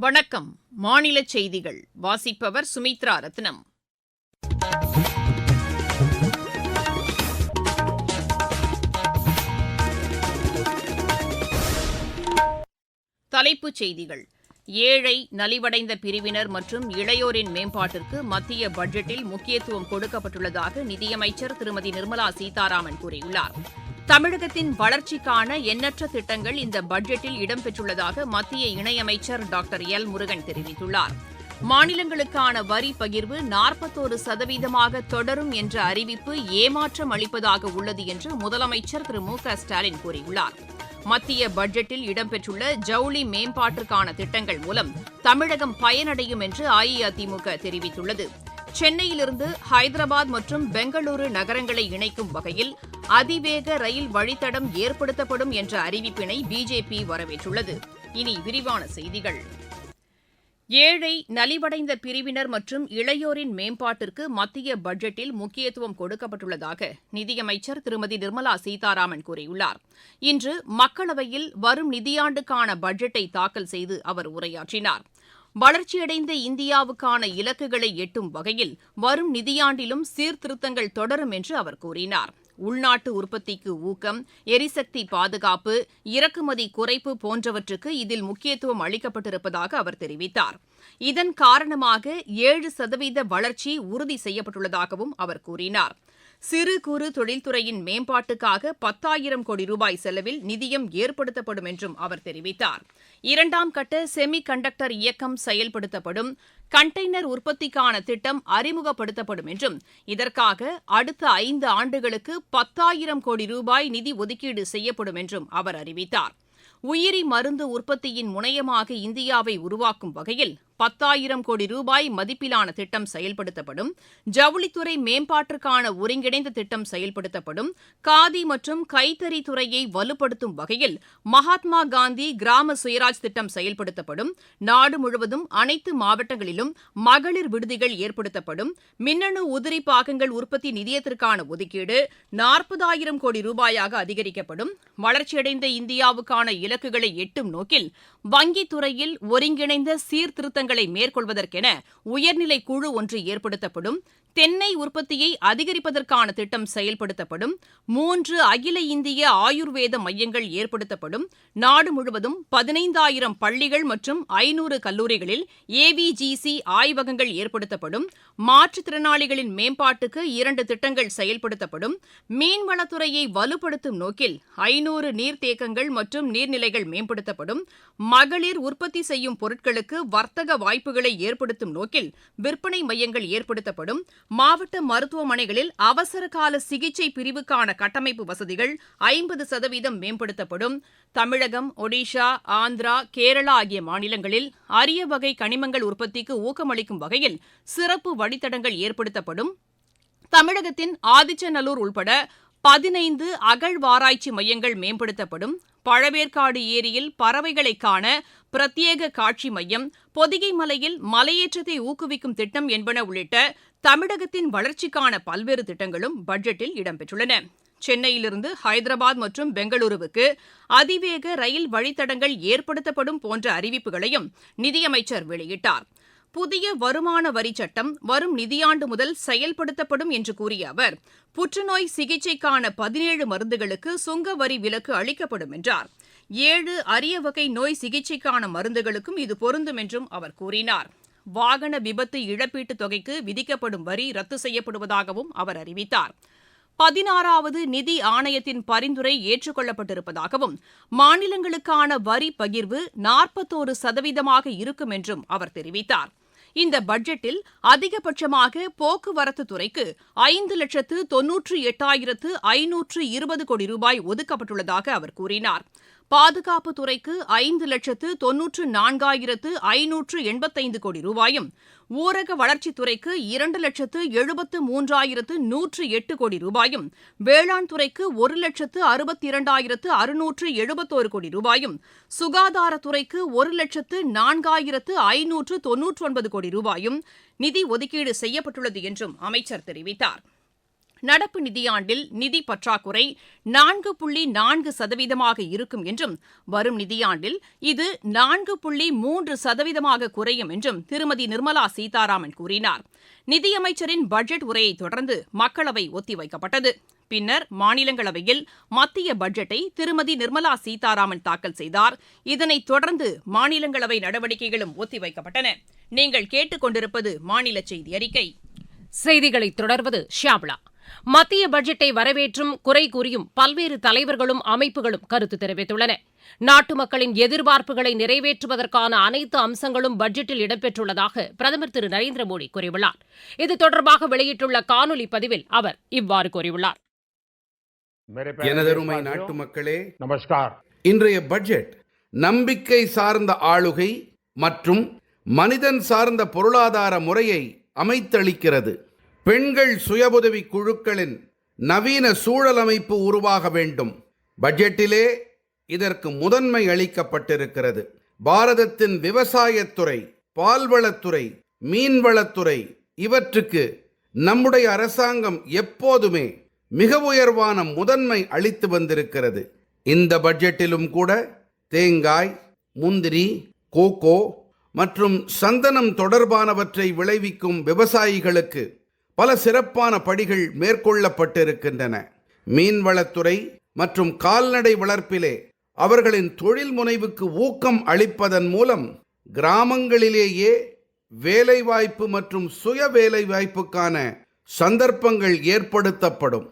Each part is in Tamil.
வணக்கம். மாநில செய்திகள். வாசிப்பவர் சுமித்ரா ரத்னம். தலைப்புச் செய்திகள். ஏழை நலிவடைந்த பிரிவினர் மற்றும் இளையோரின் மேம்பாட்டிற்கு மத்திய பட்ஜெட்டில் முக்கியத்துவம் கொடுக்கப்பட்டுள்ளதாக நிதியமைச்சர் திருமதி நிர்மலா சீதாராமன் கூறியுள்ளார். தமிழகத்தின் வளர்ச்சிக்கான எண்ணற்ற திட்டங்கள் இந்த பட்ஜெட்டில் இடம்பெற்றுள்ளதாக மத்திய இணையமைச்சர் டாக்டர் எல் முருகன் தெரிவித்துள்ளார். மாநிலங்களுக்கான வரி பகிர்வு நாற்பத்தோரு சதவீதமாக தொடரும் என்ற அறிவிப்பு ஏமாற்றம் அளிப்பதாக உள்ளது என்று முதலமைச்சர் திரு மு ஸ்டாலின் கூறியுள்ளார். மத்திய பட்ஜெட்டில் இடம்பெற்றுள்ள ஜவுளி மேம்பாட்டிற்கான திட்டங்கள் மூலம் தமிழகம் பயனடையும் என்று அஇஅதிமுக தெரிவித்துள்ளது. சென்னையிலிருந்து ஹைதராபாத் மற்றும் பெங்களூரு நகரங்களை இணைக்கும் வகையில் அதிவேக ரயில் வழித்தடம் ஏற்படுத்தப்படும் என்ற அறிவிப்பினை பிஜேபி வரவேற்றுள்ளது. இனி விரிவான செய்திகள். ஏழை நலிவடைந்த பிரிவினர் மற்றும் இளையோரின் மேம்பாட்டிற்கு மத்திய பட்ஜெட்டில் முக்கியத்துவம் கொடுக்கப்பட்டுள்ளதாக நிதியமைச்சர் திருமதி நிர்மலா சீதாராமன் கூறியுள்ளார். இன்று மக்களவையில் வரும் நிதியாண்டுக்கான பட்ஜெட்டை தாக்கல் செய்து அவர் உரையாற்றினார். வளர்ச்சியடைந்த இந்தியாவுக்கான இலக்குகளை எட்டும் வகையில் வரும் நிதியாண்டிலும் சீர்திருத்தங்கள் தொடரும் என்று அவர் கூறினார். உள்நாட்டு உற்பத்திக்கு ஊக்கம் எரிசக்தி பாதுகாப்பு இறக்குமதி குறைப்பு போன்றவற்றுக்கு இதில் முக்கியத்துவம் அளிக்கப்பட்டிருப்பதாக அவர் தெரிவித்தார். இதன் காரணமாக ஏழு சதவீத வளர்ச்சி உறுதி செய்யப்பட்டுள்ளதாகவும் அவர் கூறினார். சிறு குறு தொழில்துறையின் மேம்பாட்டுக்காக பத்தாயிரம் கோடி ரூபாய் செலவில் நிதியம் ஏற்படுத்தப்படும் என்றும் அவர் தெரிவித்தார். இரண்டாம் கட்ட செமி கண்டக்டர் இயக்கம் செயல்படுத்தப்படும். கண்டெய்னர் உற்பத்திக்கான திட்டம் அறிமுகப்படுத்தப்படும் என்றும் இதற்காக அடுத்த ஐந்து ஆண்டுகளுக்கு பத்தாயிரம் கோடி ரூபாய் நிதி ஒதுக்கீடு செய்யப்படும் என்றும் அவர் அறிவித்தார். உயிரி மருந்து உற்பத்தியின் முனையமாக இந்தியாவை உருவாக்கும் வகையில் பத்தாயிரம் கோடி ரூபாய் மதிப்பிலான திட்டம் செயல்படுத்தப்படும். ஜவுளித்துறை மேம்பாட்டிற்கான ஒருங்கிணைந்த திட்டம் செயல்படுத்தப்படும். காதி மற்றும் கைத்தறி துறையை வலுப்படுத்தும் வகையில் மகாத்மா காந்தி கிராம சுயராஜ் திட்டம் செயல்படுத்தப்படும். நாடு முழுவதும் அனைத்து மாவட்டங்களிலும் மகளிர் விடுதிகள் ஏற்படுத்தப்படும். மின்னணு உதிரி பாகங்கள் உற்பத்தி நிதியத்திற்கான ஒதுக்கீடு நாற்பதாயிரம் கோடி ரூபாயாக அதிகரிக்கப்படும். வளர்ச்சியடைந்த இந்தியாவுக்கான இலக்குகளை எட்டும் நோக்கில் வங்கித் துறையில் ஒருங்கிணைந்த சீர்திருத்தங்கள் திட்டங்களை மேற்கொள்வதற்கென உயர்நிலைக் குழு ஒன்று ஏற்படுத்தப்படும். தென்னை உற்பத்தியை அதிகரிப்பதற்கான திட்டம் செயல்படுத்தப்படும். மூன்று அகில இந்திய ஆயுர்வேத மையங்கள் ஏற்படுத்தப்படும். நாடு முழுவதும் பதினைந்தாயிரம் பள்ளிகள் மற்றும் ஐநூறு கல்லூரிகளில் ஏவிஜிசி ஆய்வகங்கள் ஏற்படுத்தப்படும். மாற்றுத்திறனாளிகளின் மேம்பாட்டுக்கு இரண்டு திட்டங்கள் செயல்படுத்தப்படும். மீன்வளத்துறையை வலுப்படுத்தும் நோக்கில் ஐநூறு நீர்த்தேக்கங்கள் மற்றும் நீர்நிலைகள் மேம்படுத்தப்படும். மகளிர் உற்பத்தி செய்யும் பொருட்களுக்கு வர்த்தக வாய்ப்புகளை ஏற்படுத்தும் நோக்கில் விற்பனை மையங்கள் ஏற்படுத்தப்படும். மாவட்ட மருத்துவமனைகளில் அவசரகால சிகிச்சை பிரிவுக்கான கட்டமைப்பு வசதிகள் ஐம்பது சதவீதம் மேம்படுத்தப்படும். தமிழகம் ஒடிஷா ஆந்திரா கேரளா ஆகிய மாநிலங்களில் அரிய வகை கனிமங்கள் உற்பத்திக்கு ஊக்கமளிக்கும் வகையில் சிறப்பு வழித்தடங்கள் ஏற்படுத்தப்படும். தமிழகத்தின் ஆதிச்சநல்லூர் உள்பட பதினைந்து அகழ்வாராய்ச்சி மையங்கள் மேம்படுத்தப்படும். பழவேற்காடு ஏரியில் பறவைகளை காண பிரத்யேக காட்சி மையம் பொதிகை மலையில் மலையேற்றத்தை ஊக்குவிக்கும் திட்டம் என்பன உள்ளிட்ட தமிழகத்தின் வளர்ச்சிக்கான பல்வேறு திட்டங்களும் பட்ஜெட்டில் இடம்பெற்றுள்ளன. சென்னையிலிருந்து ஹைதராபாத் மற்றும் பெங்களூருவுக்கு அதிவேக ரயில் வழித்தடங்கள் ஏற்படுத்தப்படும் போன்ற அறிவிப்புகளையும் நிதியமைச்சர் வெளியிட்டார். புதிய வருமான வரி சட்டம் வரும் நிதியாண்டு முதல் செயல்படுத்தப்படும் என்று கூறிய அவர் புற்றுநோய் சிகிச்சைக்கான பதினேழு மருந்துகளுக்கு சுங்க வரி விலக்கு அளிக்கப்படும் என்றார். ஏழு அரிய வகை நோய் சிகிச்சைக்கான மருந்துகளுக்கும் இது பொருந்தும் என்றும் அவர் கூறினார். வாகன விபத்து இழப்பீட்டுத் தொகைக்கு விதிக்கப்படும் வரி ரத்து செய்யப்படுவதாகவும் அவர் அறிவித்தார். பதினாறாவது நிதி ஆணையத்தின் பரிந்துரை ஏற்றுக்கொள்ளப்பட்டிருப்பதாகவும் மாநிலங்களுக்கான வரி பகிர்வு நாற்பத்தோரு சதவீதமாக இருக்கும் என்றும் அவர் தெரிவித்தார். இந்த பட்ஜெட்டில் அதிகபட்சமாக போக்குவரத்து துறைக்கு ஐந்து லட்சத்து தொன்னூற்று எட்டாயிரத்து ஐநூற்று இருபது கோடி ரூபாய் ஒதுக்கப்பட்டுள்ளதாக அவர் கூறினார். பாதுகாப்பு துறைக்கு ஐந்து லட்சத்து தொன்னூற்று நான்காயிரத்து ஐநூற்று எண்பத்தைந்து கோடி ரூபாயும் ஊரக வளர்ச்சித்துறைக்கு இரண்டு லட்சத்து எழுபத்து மூன்றாயிரத்து நூற்று எட்டு கோடி ரூபாயும் வேளாண் துறைக்கு ஒரு லட்சத்து அறுபத்தி இரண்டாயிரத்து அறுநூற்று எழுபத்தோரு கோடி ரூபாயும் சுகாதாரத்துறைக்கு ஒரு லட்சத்து நான்காயிரத்து ஐநூற்று தொன்னூற்று ஒன்பது கோடி ரூபாயும் நிதி ஒதுக்கீடு செய்யப்பட்டுள்ளது என்றும் அமைச்சர் தெரிவித்தார். நடப்பு நிதியாண்டில் நிதி பற்றாக்குறை நான்கு புள்ளி நான்கு சதவீதமாக இருக்கும் என்றும் வரும் நிதியாண்டில் இது நான்கு புள்ளி மூன்று சதவீதமாக குறையும் என்றும் திருமதி நிர்மலா சீதாராமன் கூறினார். நிதியமைச்சரின் பட்ஜெட் உரையை தொடர்ந்து மக்களவை ஒத்திவைக்கப்பட்டது. பின்னர் மாநிலங்களவையில் மத்திய பட்ஜெட்டை திருமதி நிர்மலா சீதாராமன் தாக்கல் செய்தார். இதனைத் தொடர்ந்து மாநிலங்களவை நடவடிக்கைகளும் ஒத்திவைக்கப்பட்டன. நீங்கள் கேட்டுக்கொண்டிருப்பது மாநில செய்தி அறிக்கை. செய்திகளை தொடர்வது ஷியாம்லா. மத்திய பட்ஜெட்டை வரவேற்றும் குறை கூறியும் பல்வேறு தலைவர்களும் அமைப்புகளும் கருத்து தெரிவித்துள்ளன. நாட்டு மக்களின் எதிர்பார்ப்புகளை நிறைவேற்றுவதற்கான அனைத்து அம்சங்களும் பட்ஜெட்டில் இடம்பெற்றுள்ளதாக பிரதமர் திரு நரேந்திர மோடி கூறியுள்ளார். இது தொடர்பாக வெளியிட்டுள்ள காணொலி பதிவில் அவர் இவ்வாறு கூறியுள்ளார். நாட்டு மக்களே நமஸ்கார். இன்றைய பட்ஜெட் நம்பிக்கை சார்ந்த ஆளுகை மற்றும் மனிதன் சார்ந்த பொருளாதார முறையை அமைத்தளிக்கிறது. பெண்கள் சுய உதவி குழுக்களின் நவீன சூழலமைப்பு உருவாக வேண்டும். பட்ஜெட்டிலே இதற்கு முதன்மை அளிக்கப்பட்டிருக்கிறது. பாரதத்தின் விவசாயத்துறை பால்வளத்துறை மீன்வளத்துறை இவற்றுக்கு நம்முடைய அரசாங்கம் எப்போதுமே மிக உயர்வான முதன்மை அளித்து வந்திருக்கிறது. இந்த பட்ஜெட்டிலும் கூட தேங்காய் முந்திரி கோகோ மற்றும் சந்தனம் தொடர்பானவற்றை விளைவிக்கும் விவசாயிகளுக்கு பல சிறப்பான படிகள் மேற்கொள்ளப்பட்டிருக்கின்றன. மீன்வளத்துறை மற்றும் கால்நடை வளர்ப்பிலே அவர்களின் தொழில் முனைவுக்கு ஊக்கம் அளிப்பதன் மூலம் கிராமங்களிலேயே வேலைவாய்ப்பு மற்றும் சுய வேலைவாய்ப்புக்கான சந்தர்ப்பங்கள் ஏற்படுத்தப்படும்.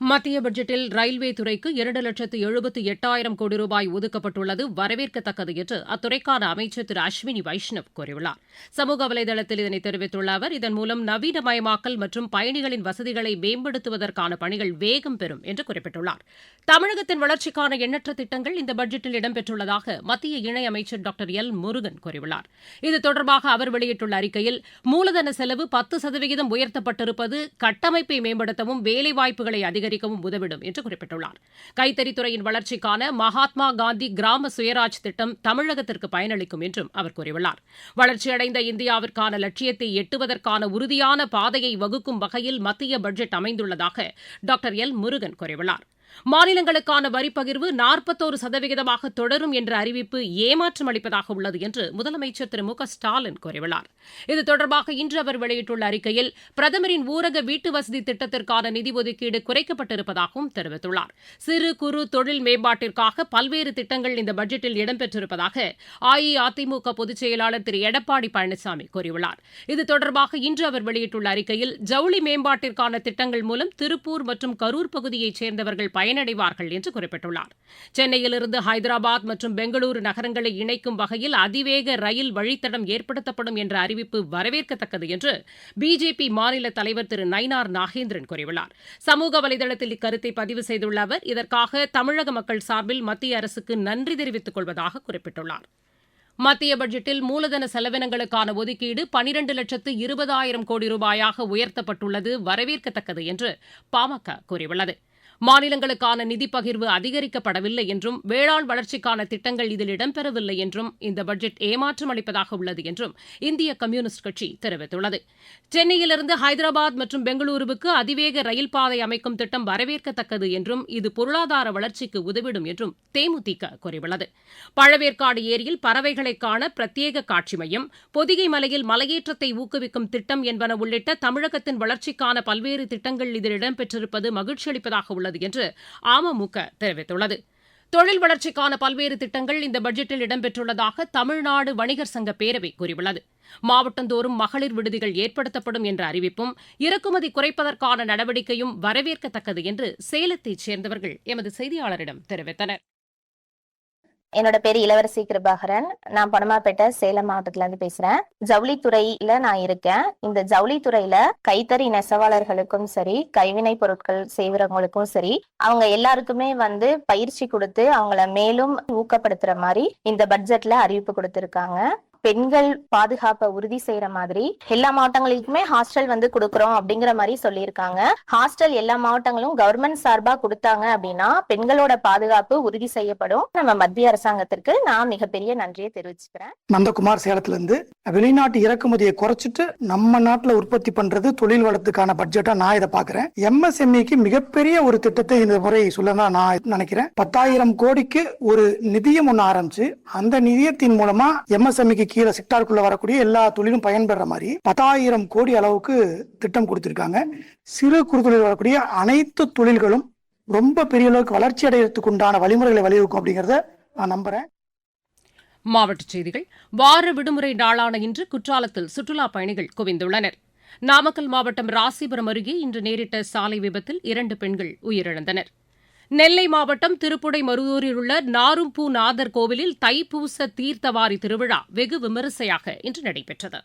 மத்திய பட்ஜெட்டில் ரயில்வே துறைக்கு இரண்டு லட்சத்து எழுபத்து எட்டாயிரம் கோடி ரூபாய் ஒதுக்கப்பட்டுள்ளது வரவேற்கத்தக்கது என்று அத்துறைக்கான அமைச்சர் திரு அஸ்வினி வைஷ்ணவ் கூறியுள்ளார். சமூக வலைதளத்தில் இதனை தெரிவித்துள்ள அவர் இதன் மூலம் நவீனமயமாக்கல் மற்றும் பயணிகளின் வசதிகளை மேம்படுத்துவதற்கான பணிகள் வேகம் பெறும் என்று குறிப்பிட்டுள்ளார். தமிழகத்தின் வளர்ச்சிக்கான எண்ணற்ற திட்டங்கள் இந்த பட்ஜெட்டில் இடம்பெற்றுள்ளதாக மத்திய இணையமைச்சர் டாக்டர் எல் முருகன் கூறியுள்ளார். இது தொடர்பாக அவர் வெளியிட்டுள்ள அறிக்கையில் மூலதன செலவு பத்து சதவிகிதம் உயர்த்தப்பட்டிருப்பது கட்டமைப்பை மேம்படுத்தவும் வேலைவாய்ப்புகளை அதிகரிக்கவும் உதவிடும் என்று குறிப்பிட்டுள்ளார். கைத்தறித்துறையின் வளர்ச்சிக்கான மகாத்மா காந்தி கிராம சுயராஜ் திட்டம் தமிழகத்திற்கு பயனளிக்கும் என்றும் அவர் கூறியுள்ளார். வளர்ச்சியடைந்த இந்தியாவிற்கான லட்சியத்தை எட்டுவதற்கான உறுதியான பாதையை வகுக்கும் வகையில் மத்திய பட்ஜெட் அமைந்துள்ளதாக டாக்டர் எல் முருகன் கூறியுள்ளார். மாநிலங்களுக்கான வரிப்பகிர்வு நாற்பத்தோரு சதவிகிதமாக தொடரும் என்ற அறிவிப்பு ஏமாற்றம் அளிப்பதாக உள்ளது என்று முதலமைச்சர் திரு மு க ஸ்டாலின் கூறியுள்ளார். இது தொடர்பாக இன்று அவர் வெளியிட்டுள்ள அறிக்கையில் பிரதமரின் ஊரக வீட்டு வசதி திட்டத்திற்கான நிதி ஒதுக்கீடு குறைக்கப்பட்டிருப்பதாகவும் தெரிவித்துள்ளார். சிறு குறு தொழில் மேம்பாட்டிற்காக பல்வேறு திட்டங்கள் இந்த பட்ஜெட்டில் இடம்பெற்றிருப்பதாக அஇஅதிமுக பொதுச் செயலாளர் திரு எடப்பாடி பழனிசாமி கூறியுள்ளார். இது தொடர்பாக இன்று அவர் வெளியிட்டுள்ள அறிக்கையில் ஜவுளி மேம்பாட்டிற்கான திட்டங்கள் மூலம் திருப்பூர் மற்றும் கரூர் பகுதியைச் சேர்ந்தவர்கள் பயனடைவார்கள் என்று குறிப்பிட்டுள்ளார். சென்னையிலிருந்து ஹைதராபாத் மற்றும் பெங்களூரு நகரங்களை இணைக்கும் வகையில் அதிவேக ரயில் வழித்தடம் ஏற்படுத்தப்படும் என்ற அறிவிப்பு வரவேற்கத்தக்கது என்று பிஜேபி மாநில தலைவர் திரு நயினார் நாகேந்திரன் கூறியுள்ளார். சமூக வலைதளத்தில் இக்கருத்தை பதிவு செய்துள்ள அவர் இதற்காக தமிழக மக்கள் சார்பில் மத்திய அரசுக்கு நன்றி தெரிவித்துக் கொள்வதாக குறிப்பிட்டுள்ளார். மத்திய பட்ஜெட்டில் மூலதன செலவினங்களுக்கான ஒதுக்கீடு பனிரண்டு லட்சத்து இருபதாயிரம் கோடி ரூபாயாக உயர்த்தப்பட்டுள்ளது வரவேற்கத்தக்கது என்று பாமக கூறியுள்ளது. மாநிலங்களுக்கான நிதி பகிர்வு அதிகரிக்கப்படவில்லை என்றும் வேளாண் வளர்ச்சிக்கான திட்டங்கள் இதில் இடம்பெறவில்லை என்றும் இந்த பட்ஜெட் ஏமாற்றம் அளிப்பதாக உள்ளது என்றும் இந்திய கம்யூனிஸ்ட் கட்சி தெரிவித்துள்ளது. சென்னையிலிருந்து ஹைதராபாத் மற்றும் பெங்களூருவுக்கு அதிவேக ரயில் பாதை அமைக்கும் திட்டம் வரவேற்கத்தக்கது என்றும் இது பொருளாதார வளர்ச்சிக்கு உதவிடும் என்றும் தேமுதிக கூறியுள்ளது. பழவேற்காடு ஏரியில் பறவைகளை காண பிரத்யேக காட்சி மையம் பொதிகை மலையில் மலையேற்றத்தை ஊக்குவிக்கும் திட்டம் என்பன உள்ளிட்ட தமிழகத்தின் வளர்ச்சிக்கான பல்வேறு திட்டங்கள் இதில் இடம்பெற்றிருப்பது மகிழ்ச்சி அளிப்பதாக உள்ளது. என்று அமமுக தெரிவித்துள்ளது. தொழில் வளர்ச்சிக்கான பல்வேறு திட்டங்கள் இந்த பட்ஜெட்டில் இடம்பெற்றுள்ளதாக தமிழ்நாடு வணிகர் சங்க பேரவை கூறியுள்ளது. மாவட்டந்தோறும் மகளிர் விடுதிகள் ஏற்படுத்தப்படும் என்ற அறிவிப்பும் இறக்குமதி குறைப்பதற்கான நடவடிக்கையும் வரவேற்கத்தக்கது என்று சேலத்தைச் சேர்ந்தவர்கள் எமது செய்தியாளரிடம் தெரிவித்தனர். என்னோட பேர் இளவரசி கிருபாகரன். நான் பணமாப்பேட்டை சேலம் மாவட்டத்துல இருந்து பேசுறேன். ஜவுளித்துறையில நான் இருக்கேன். இந்த ஜவுளித்துறையில கைத்தறி நெசவாளர்களுக்கும் சரி கைவினை பொருட்கள் செய்வறவங்களுக்கும் சரி அவங்க எல்லாருக்குமே வந்து பயிற்சி கொடுத்து அவங்கள மேலும் ஊக்கப்படுத்துற மாதிரி இந்த பட்ஜெட்ல அறிவிப்பு கொடுத்திருக்காங்க. பெண்கள் பாதுகாப்பை உறுதி செய்யற மாதிரி எல்லா மாவட்டங்களுக்குமே ஹாஸ்டல் வந்து கொடுக்கறோம் அப்படிங்கிற மாதிரி சொல்லியிருக்காங்க. ஹாஸ்டல் எல்லா மாவட்டங்களும் கவர்மெண்ட் சார்பா கொடுத்தாங்க அப்படின்னா பெண்களோட பாதுகாப்பு உறுதி செய்யப்படும். நம்ம மத்திய அரசாங்கத்திற்கு நான் மிகப்பெரிய நன்றியை தெரிவிச்சுக்கிறேன். நந்தகுமார் சேலத்துல இருந்து வெளிநாட்டு இறக்குமதியை குறைச்சிட்டு நம்ம நாட்டுல உற்பத்தி பண்றது தொழில் வளத்துக்கான பட்ஜெட்டா நான் இதை பாக்குறேன் எம்எஸ்எம்இக்கு மிகப்பெரிய ஒரு திட்டத்தை இந்த முறை சொல்லலாம் நான் நினைக்கிறேன். பத்தாயிரம் கோடிக்கு ஒரு நிதியம் ஒன்று ஆரம்பிச்சு அந்த நிதியத்தின் மூலமா எம்எஸ்எம்இக்கு கீழே செக்டாருக்குள்ள வரக்கூடிய எல்லா தொழிலும் பயன்பெற மாதிரி பத்தாயிரம் கோடி அளவுக்கு திட்டம் கொடுத்திருக்காங்க. சிறு குறு தொழில் வரக்கூடிய அனைத்து தொழில்களும் ரொம்ப பெரிய அளவுக்கு வளர்ச்சி அடைகிறதுக்கு உண்டான வழிமுறைகளை வழிவகுக்கும் அப்படிங்கிறத நான் நம்புறேன். மாவட்டச் செய்திகள். வார விடுமுறை நாளான இன்று குற்றாலத்தில் சுற்றுலாப் பயணிகள் குவிந்துள்ளனர். நாமக்கல் மாவட்டம் ராசிபுரம் அருகே இன்று நேரிட்ட சாலை விபத்தில் இரண்டு பெண்கள் உயிரிழந்தனர். நெல்லை மாவட்டம் திருப்புடைமருதூரில் உள்ள நாரும்பூ நாதர் கோவிலில் தைப்பூச தீர்த்தவாரி திருவிழா வெகு விமரிசையாக இன்று நடைபெற்றது.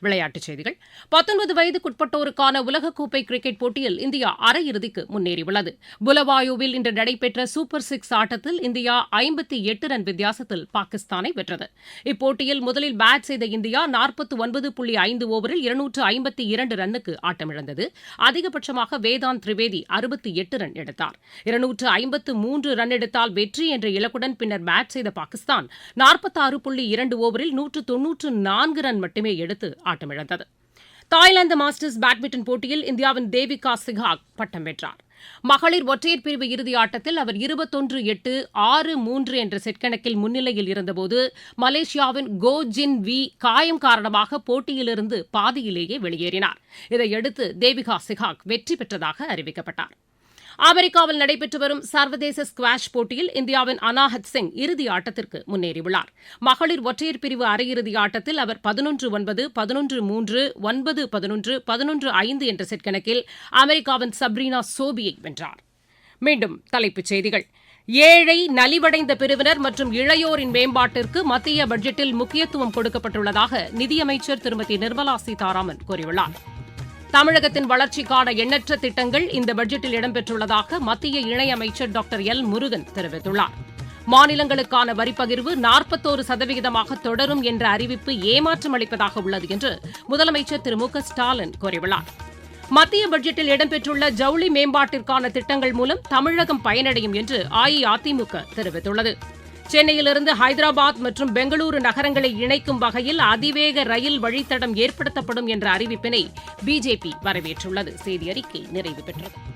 விளையாட்டுச் செய்திகள். பத்தொன்பது வயதுக்குட்பட்டோருக்கான உலகக்கோப்பை கிரிக்கெட் போட்டியில் இந்தியா அரையிறுதிக்கு முன்னேறியுள்ளது. புலவாயுவில் இன்று நடைபெற்ற சூப்பர் சிக்ஸ் ஆட்டத்தில் இந்தியா ஐம்பத்தி எட்டு ரன் வித்தியாசத்தில் பாகிஸ்தானை வென்றது. இப்போட்டியில் முதலில் பேட் செய்த இந்தியா நாற்பத்தி ஒன்பது புள்ளி ஐந்து ஓவரில் இருநூற்று ஐம்பத்தி இரண்டு ரன்னுக்கு ஆட்டமிழந்தது. அதிகபட்சமாக வேதாந்த் திரிவேதி அறுபத்தி எட்டு ரன் எடுத்தார். இருநூற்று ஐம்பத்து மூன்று ரன் எடுத்தால் வெற்றி என்ற இலக்குடன் பின்னர் பேட் செய்த பாகிஸ்தான் நாற்பத்தாறு புள்ளி இரண்டு ஓவரில் நூற்று தொன்னூற்று நான்கு ரன் மட்டுமே எடுத்து ஆட்டமிழந்தது தாய்லாந்து மாஸ்டர்ஸ் பேட்மிண்டன் போட்டியில் இந்தியாவின் தேவிகா சிகாக் பட்டம் வென்றார். மகளிர் ஒற்றையர் பிரிவு இறுதி ஆட்டத்தில் அவர் இருபத்தொன்று எட்டு ஆறு மூன்று என்ற செட் கணக்கில் முன்னிலையில் இருந்தபோது மலேசியாவின் கோ ஜின் வி காயம் காரணமாக போட்டியிலிருந்து பாதியிலேயே வெளியேறினார். இதையடுத்து தேவிகா சிகாக் வெற்றி பெற்றதாக அறிவிக்கப்பட்டார். அமெரிக்காவில் நடைபெற்று வரும் சர்வதேச ஸ்குவாஷ் போட்டியில் இந்தியாவின் அனாஹத் சிங் இறுதி ஆட்டத்திற்கு முன்னேறியுள்ளார். மகளிர் ஒற்றையர் பிரிவு அரையிறுதி ஆட்டத்தில் அவர் பதினொன்று ஒன்பது பதினொன்று மூன்று ஒன்பது பதினொன்று பதினொன்று ஐந்து என்ற செட் கணக்கில் அமெரிக்காவின் சப்ரீனா சோபியை வென்றார். மீண்டும் தலைப்புச் செய்திகள். ஏழை நலிவடைந்த பிரிவினர் மற்றும் இளையோரின் மேம்பாட்டிற்கு மத்திய பட்ஜெட்டில் முக்கியத்துவம் கொடுக்கப்பட்டுள்ளதாக நிதியமைச்சர் திருமதி நிர்மலா சீதாராமன் கூறியுள்ளார். தமிழகத்தின் வளர்ச்சிக்கான எண்ணற்ற திட்டங்கள் இந்த பட்ஜெட்டில் இடம்பெற்றுள்ளதாக மத்திய இணையமைச்சர் டாக்டர் எல் முருகன் தெரிவித்துள்ளார். மாநிலங்களுக்கான வரிப்பகிர்வு நாற்பத்தோரு சதவிகிதமாக தொடரும் என்ற அறிவிப்பு ஏமாற்றம் அளிப்பதாக உள்ளது என்று முதலமைச்சர் திரு மு க ஸ்டாலின் கூறியுள்ளார். மத்திய பட்ஜெட்டில் இடம்பெற்றுள்ள ஜவுளி மேம்பாட்டிற்கான திட்டங்கள் மூலம் தமிழகம் பயனடையும் என்று அஇஅதிமுக தெரிவித்துள்ளது. சென்னையிலிருந்து ஹைதராபாத் மற்றும் பெங்களூரு நகரங்களை இணைக்கும் வகையில் அதிவேக ரயில் வழித்தடம் ஏற்படுத்தப்படும் என்ற அறிவிப்பினை பிஜேபி வரவேற்றுள்ளது. செய்தி அறிக்கை நிறைவு பெற்றது.